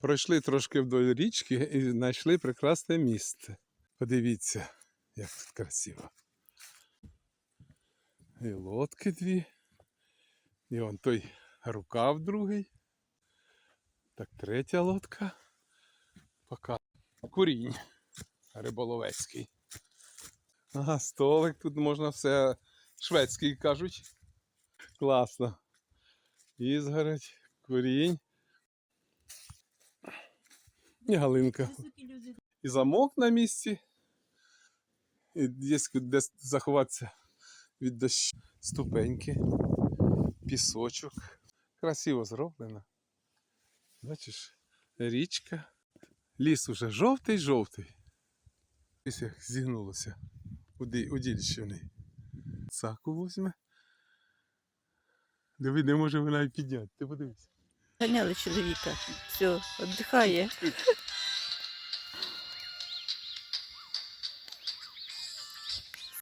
Пройшли трошки вдоль річки і знайшли прекрасне місце. Подивіться, як тут красиво. І лодки дві. І он той рукав другий. Так, третя лодка. Пока. Курінь риболовецький. Ага, столик, тут можна все шведський кажуть. Класно. Ізгородь, курінь. І галинка. І замок на місці. І є де заховатися від дощу. Ступеньки, пісочок. Красиво зроблено. Бачиш, річка. Ліс уже жовтий-жовтий. Ось як зігнулося. Уділище в неї. Цаку візьме. Диви, не може вона й підняти. Ти подивись. Ганяли чоловіка. Все, віддихає.